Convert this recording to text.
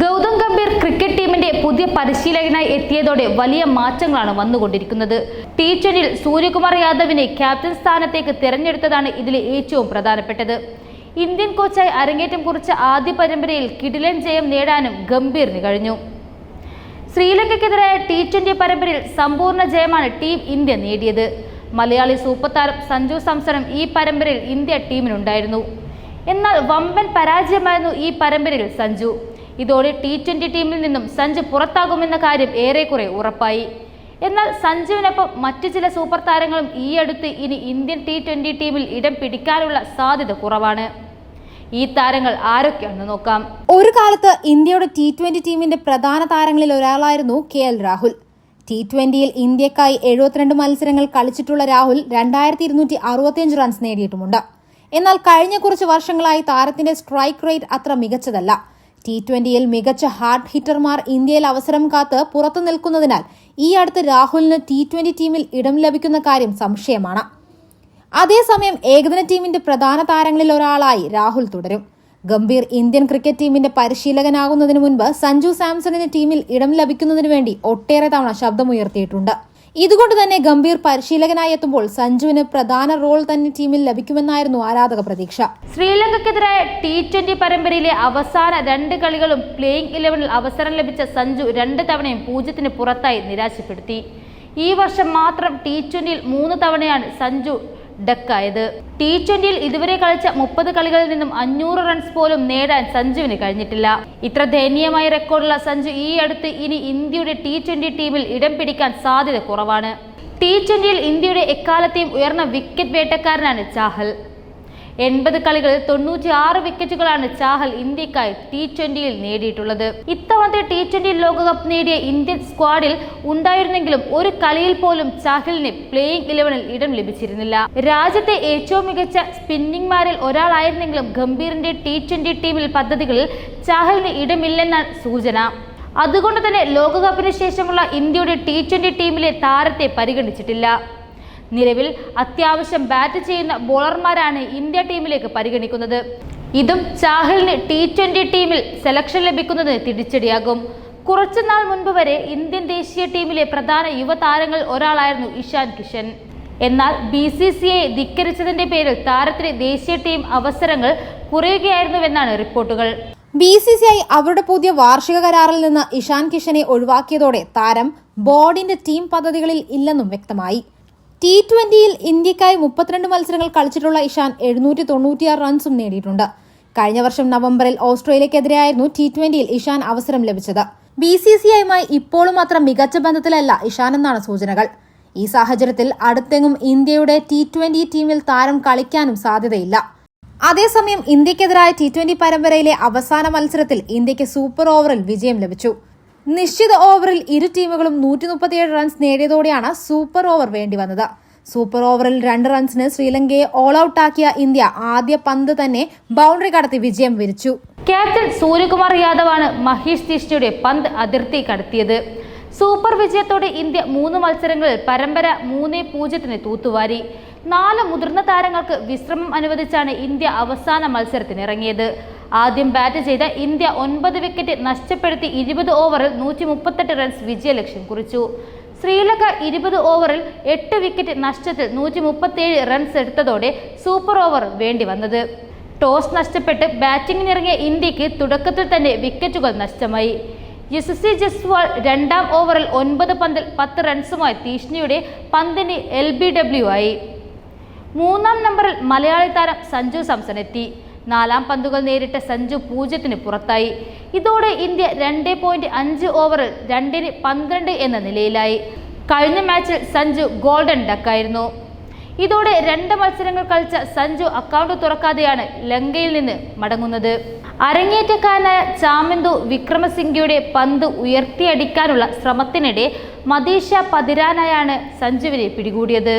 Gautam Gambhir cricket ടീമിന്റെ പുതിയ പരിശീലകനായി എത്തിയതോടെ വലിയ മാറ്റങ്ങളാണ് വന്നുകൊണ്ടിരിക്കുന്നത്. ടി ട്വന്റിയിൽ സൂര്യകുമാർ യാദവിനെ ക്യാപ്റ്റൻ സ്ഥാനത്തേക്ക് തിരഞ്ഞെടുത്തതാണ് ഇതിലെ ഏറ്റവും പ്രധാനപ്പെട്ടത്. ഇന്ത്യൻ കോച്ചായി അരങ്ങേറ്റം കുറിച്ച ആദ്യ പരമ്പരയിൽ കിടിലൻ ജയം നേടാനും ഗംഭീറിന് കഴിഞ്ഞു. ശ്രീലങ്കയ്ക്കെതിരായ ടി ട്വന്റി പരമ്പരയിൽ സമ്പൂർണ ജയമാണ് ടീം ഇന്ത്യ നേടിയത്. മലയാളി സൂപ്പർ താരം സഞ്ജു സംസരം ഈ പരമ്പരയിൽ ഇന്ത്യ ടീമിനുണ്ടായിരുന്നു. എന്നാൽ വമ്പൻ പരാജയമായിരുന്നു ഈ പരമ്പരയിൽ സഞ്ജു. ഇതോടെ ടി ട്വന്റി ടീമിൽ നിന്നും സഞ്ജു പുറത്താകുമെന്ന കാര്യം ഏറെക്കുറെ ഉറപ്പായി. എന്നാൽ സഞ്ജുവിനൊപ്പം മറ്റു ചില സൂപ്പർ താരങ്ങളും ഈ അടുത്ത് ഇനി ഇന്ത്യൻ ടി ട്വന്റി ടീമിൽ ഇടം പിടിക്കാനുള്ള സാധ്യത കുറവാണ്. ഈ താരങ്ങൾ ആരൊക്കെയാണെന്ന് നോക്കാം. ഒരു കാലത്ത് ഇന്ത്യയുടെ ടി ട്വന്റി ടീമിന്റെ പ്രധാന താരങ്ങളിൽ ഒരാളായിരുന്നു കെ എൽ രാഹുൽ. ടി ട്വന്റിയിൽ ഇന്ത്യക്കായി എഴുപത്തിരണ്ട് മത്സരങ്ങൾ കളിച്ചിട്ടുള്ള രാഹുൽ രണ്ടായിരത്തി ഇരുന്നൂറ്റി അറുപത്തിയഞ്ച് റൺസ് നേടിയിട്ടുമുണ്ട്. എന്നാൽ കഴിഞ്ഞ കുറച്ച് വർഷങ്ങളായി താരത്തിന്റെ സ്ട്രൈക്ക് റേറ്റ് അത്ര മികച്ചതല്ല. ടി ട്വന്റിയിൽ മികച്ച ഹാർഡ് ഹിറ്റർമാർ ഇന്ത്യയിൽ അവസരം കാത്ത് പുറത്തു നിൽക്കുന്നതിനാൽ ഈ അടുത്ത് രാഹുലിന് ടി ട്വന്റി ടീമിൽ ഇടം ലഭിക്കുന്ന കാര്യം സംശയമാണ്. അതേസമയം ഏകദിന ടീമിന്റെ പ്രധാന താരങ്ങളിൽ ഒരാളായി രാഹുൽ തുടരും. ഗംഭീർ ഇന്ത്യൻ ക്രിക്കറ്റ് ടീമിന്റെ പരിശീലകനാകുന്നതിന് മുൻപ് സഞ്ജു സാംസണിന് ടീമിൽ ഇടം ലഭിക്കുന്നതിന് വേണ്ടി ഒട്ടേറെ തവണ ശബ്ദമുയർത്തിയിട്ടുണ്ട്. ഇതുകൊണ്ട് തന്നെ ഗംഭീർ പരിശീലകനായി എത്തുമ്പോൾ സഞ്ജുവിന് പ്രധാന റോൾ തന്നെ ടീമിൽ ലഭിക്കുമെന്നായിരുന്നു ആരാധക പ്രതീക്ഷ. ശ്രീലങ്കയ്ക്കെതിരായ ടി ട്വന്റി പരമ്പരയിലെ അവസാന രണ്ട് കളികളും പ്ലേയിംഗ് ഇലവനിൽ അവസരം ലഭിച്ച സഞ്ജു രണ്ട് തവണയും പൂജ്യത്തിന് പുറത്തായി നിരാശപ്പെടുത്തി. ഈ വർഷം മാത്രം ടി ട്വന്റിയിൽ മൂന്ന് തവണയാണ് സഞ്ജു ഡക്കായത്. ടി ട്വന്റിയിൽ ഇതുവരെ കളിച്ച മുപ്പത് കളികളിൽ നിന്നും അഞ്ഞൂറ് റൺസ് പോലും നേടാൻ സഞ്ജുവിന് കഴിഞ്ഞിട്ടില്ല. ഇത്ര ദയനീയമായ റെക്കോർഡുള്ള സഞ്ജു ഈ അടുത്ത് ഇനി ഇന്ത്യയുടെ ടി ട്വന്റി ടീമിൽ ഇടം പിടിക്കാൻ സാധ്യത കുറവാണ്. ടി ട്വന്റിയിൽ ഇന്ത്യയുടെ എക്കാലത്തെയും ഉയർന്ന വിക്കറ്റ് വേട്ടക്കാരനാണ് ചാഹൽ. എൺപത് കളികളിൽ തൊണ്ണൂറ്റി ആറ് വിക്കറ്റുകളാണ് ചാഹൽ ഇന്ത്യക്കായി ടി ട്വന്റിയിൽ നേടിയിട്ടുള്ളത്. ഇത്തവണത്തെ ടി ട്വന്റി ലോകകപ്പ് നേടിയ ഇന്ത്യൻ സ്ക്വാഡിൽ ഉണ്ടായിരുന്നെങ്കിലും ഒരു കളിയിൽ പോലും ചാഹലിന് പ്ലേയിംഗ് ഇലവനിൽ ഇടം ലഭിച്ചിരുന്നില്ല. രാജ്യത്തെ ഏറ്റവും മികച്ച സ്പിന്നിംഗ്മാരിൽ ഒരാളായിരുന്നെങ്കിലും ഗംഭീറിന്റെ ടി ട്വന്റി ടീമിൽ പദ്ധതികളിൽ ചാഹലിന് ഇടമില്ലെന്നാണ് സൂചന. അതുകൊണ്ട് തന്നെ ലോകകപ്പിന് ശേഷമുള്ള ഇന്ത്യയുടെ ടി ട്വന്റി ടീമിലെ താരത്തെ പരിഗണിച്ചിട്ടില്ല. നിലവിൽ അത്യാവശ്യം ബാറ്റ് ചെയ്യുന്ന ബോളർമാരാണ് ഇന്ത്യ ടീമിലേക്ക് പരിഗണിക്കുന്നത്. ഇതും ചാഹലിന് ടി ട്വന്റി ടീമിൽ സെലക്ഷൻ ലഭിക്കുന്നത് തിരിച്ചടിയാകും. കുറച്ചുനാൾ മുൻപ് വരെ ഇന്ത്യൻ ദേശീയ ടീമിലെ പ്രധാന യുവതാരങ്ങളിൽ ഒരാളായിരുന്നു ഇഷാൻ കിഷൻ. എന്നാൽ ബി സി സി ഐ ധിക്കരിച്ചതിന്റെ പേരിൽ താരത്തിന് ദേശീയ ടീം അവസരങ്ങൾ കുറയുകയായിരുന്നുവെന്നാണ് റിപ്പോർട്ടുകൾ. ബി സി സി ഐ അവരുടെ പുതിയ വാർഷിക കരാറിൽ നിന്ന് ഇഷാൻ കിഷനെ ഒഴിവാക്കിയതോടെ താരം ബോർഡിന്റെ ടീം പദ്ധതികളിൽ ഇല്ലെന്നും വ്യക്തമായി. ടി ട്വന്റിയിൽ ഇന്ത്യക്കായി മുപ്പത്തിരണ്ട് മത്സരങ്ങൾ കളിച്ചിട്ടുള്ള ഇഷാൻ എഴുന്നൂറ്റി തൊണ്ണൂറ്റിയാറ് റൺസും നേടിയിട്ടുണ്ട്. കഴിഞ്ഞ വർഷം നവംബറിൽ ഓസ്ട്രേലിയക്കെതിരെയായിരുന്നു ടി ട്വന്റിയിൽ ഇഷാൻ അവസരം ലഭിച്ചത്. ബി സി സി ഐയുമായി ഇപ്പോഴും അത്ര മികച്ച ബന്ധത്തിലല്ല ഇഷാൻ എന്നാണ് സൂചനകൾ. ഈ സാഹചര്യത്തിൽ അടുത്തെങ്ങും ഇന്ത്യയുടെ ടി ട്വന്റി ടീമിൽ താരം കളിക്കാനും സാധ്യതയില്ല. അതേസമയം ഇന്ത്യക്കെതിരായ ടി ട്വന്റി പരമ്പരയിലെ അവസാന മത്സരത്തിൽ ഇന്ത്യയ്ക്ക് സൂപ്പർ ഓവറിൽ വിജയം ലഭിച്ചു. നിശ്ചിത ഓവറിൽ ഇരു ടീമുകളും നൂറ്റി മുപ്പത്തിയേഴ് റൺസ് നേടിയതോടെയാണ് സൂപ്പർ ഓവർ വേണ്ടി വന്നത്. സൂപ്പർ ഓവറിൽ രണ്ട് റൺസിന് ശ്രീലങ്കയെ ഓൾ ഔട്ടാക്കിയ ഇന്ത്യ ആദ്യ പന്ത് തന്നെ ബൗണ്ടറി കടത്തി വിജയം വരിച്ചു. ക്യാപ്റ്റൻ സൂര്യകുമാർ യാദവാണ് മഹേഷ് തീഷ്ണയുടെ പന്ത് അതിർത്തി കടത്തിയത്. സൂപ്പർ വിജയത്തോടെ ഇന്ത്യ മൂന്ന് മത്സരങ്ങളിൽ പരമ്പര മൂന്ന് പൂജ്യത്തിന് തൂത്തുവാരി. നാല് മുതിർന്ന താരങ്ങൾക്ക് വിശ്രമം അനുവദിച്ചാണ് ഇന്ത്യ അവസാന മത്സരത്തിനിറങ്ങിയത് ആദ്യം ബാറ്റ് ചെയ്ത ഇന്ത്യ ഒൻപത് വിക്കറ്റ് നഷ്ടപ്പെടുത്തി ഇരുപത് ഓവറിൽ നൂറ്റി മുപ്പത്തെട്ട് റൺസ് വിജയലക്ഷ്യം കുറിച്ചു. ശ്രീലങ്ക ഇരുപത് ഓവറിൽ എട്ട് വിക്കറ്റ് നഷ്ടത്തിൽ നൂറ്റി മുപ്പത്തേഴ് റൺസ് എടുത്തതോടെ സൂപ്പർ ഓവർ വേണ്ടി വന്നത്. ടോസ് നഷ്ടപ്പെട്ട് ബാറ്റിംഗിനിറങ്ങിയ ഇന്ത്യയ്ക്ക് തുടക്കത്തിൽ തന്നെ വിക്കറ്റുകൾ നഷ്ടമായി. യശസ്വി ജസ്വാൾ രണ്ടാം ഓവറിൽ ഒൻപത് പന്തിൽ പത്ത് റൺസുമായി തീഷ്ണയുടെ പന്തിന് എൽ ബി ഡബ്ല്യു ആയി. മൂന്നാം നമ്പറിൽ മലയാളി താരം സഞ്ജു സാംസൺ എത്തി. നാലാം പന്തുകൾ നേരിട്ട സഞ്ജു പൂജ്യത്തിന് പുറത്തായി. ഇതോടെ ഇന്ത്യ രണ്ട് പോയിന്റ് അഞ്ച് ഓവറിൽ രണ്ടിന് പന്ത്രണ്ട് എന്ന നിലയിലായി. കഴിഞ്ഞ മാച്ചിൽ സഞ്ജു ഗോൾഡൻ ഡക്കായിരുന്നു. ഇതോടെ രണ്ട് മത്സരങ്ങൾ കളിച്ച സഞ്ജു അക്കൗണ്ട് തുറക്കാതെയാണ് ലങ്കയിൽ നിന്ന് മടങ്ങുന്നത്. അരങ്ങേറ്റക്കാരനായ ചാമന്തു വിക്രമസിംഗയുടെ പന്ത് ഉയർത്തിയടിക്കാനുള്ള ശ്രമത്തിനിടെ മദീഷ പതിരാനായാണ് സഞ്ജുവിനെ പിടികൂടിയത്.